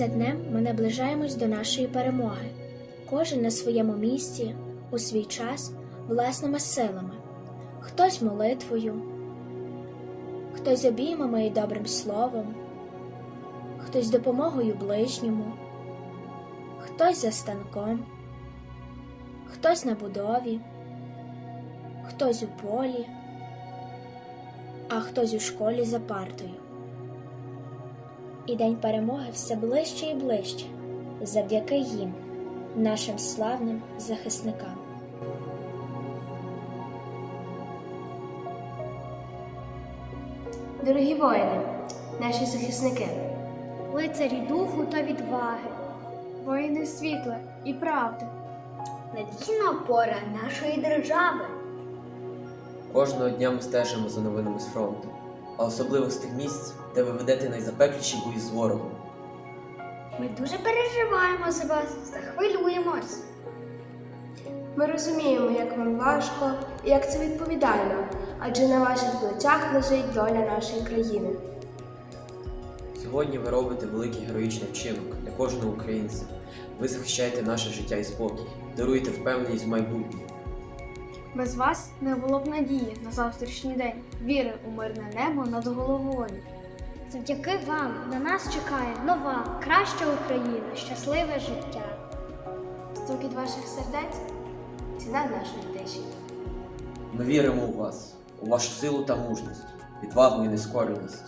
днем ми наближаємось до нашої перемоги, кожен на своєму місці, у свій час, власними силами, хтось молитвою, хтось обіймами і добрим словом, хтось допомогою ближньому, хтось за станком, хтось на будові, хтось у полі, а хтось у школі за партою. І день перемоги все ближче і ближче, завдяки їм, нашим славним захисникам. Дорогі воїни, наші захисники, лицарі духу та відваги, воїни світла і правди, надійна опора нашої держави. Кожного дня ми стежимо за новинами з фронту, а особливо з тих місць, де ви ведете найзапекліші бої з ворогом. Ми дуже переживаємо за вас та хвилюємось. Ми розуміємо, як вам важко і як це відповідально, адже на ваших плечах лежить доля нашої країни. Сьогодні ви робите великий героїчний вчинок для кожного українця. Ви захищаєте наше життя і спокій, даруєте впевненість в майбутнє. Без вас не було б надії на завтрашній день, віри у мирне небо над головою. Завдяки вам на нас чекає нова, краща Україна, щасливе життя. Стукіт ваших сердець ціна нашої тиші. Ми віримо у вас, у вашу силу та мужність, відвагу і нескореність.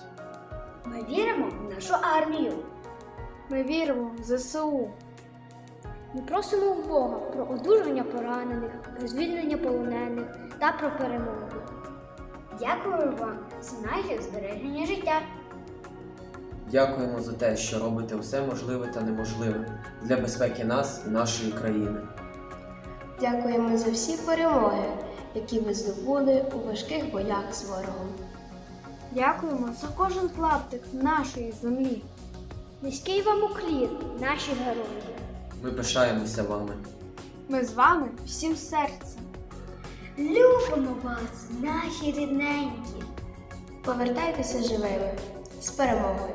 Ми віримо в нашу армію. Ми віримо в ЗСУ. Ми просимо у Бога про одужання поранених, про звільнення полонених та про перемогу. Дякую вам за наше збереження життя. Дякуємо за те, що робите все можливе та неможливе для безпеки нас і нашої країни. Дякуємо за всі перемоги, які ви здобули у важких боях з ворогом. Дякуємо за кожен клаптик нашої землі. Низький вам уклін, наші герої. Ми пишаємося вами. Ми з вами всім серцем. Любимо вас, наші рідненькі. Повертайтеся живими з перемогою.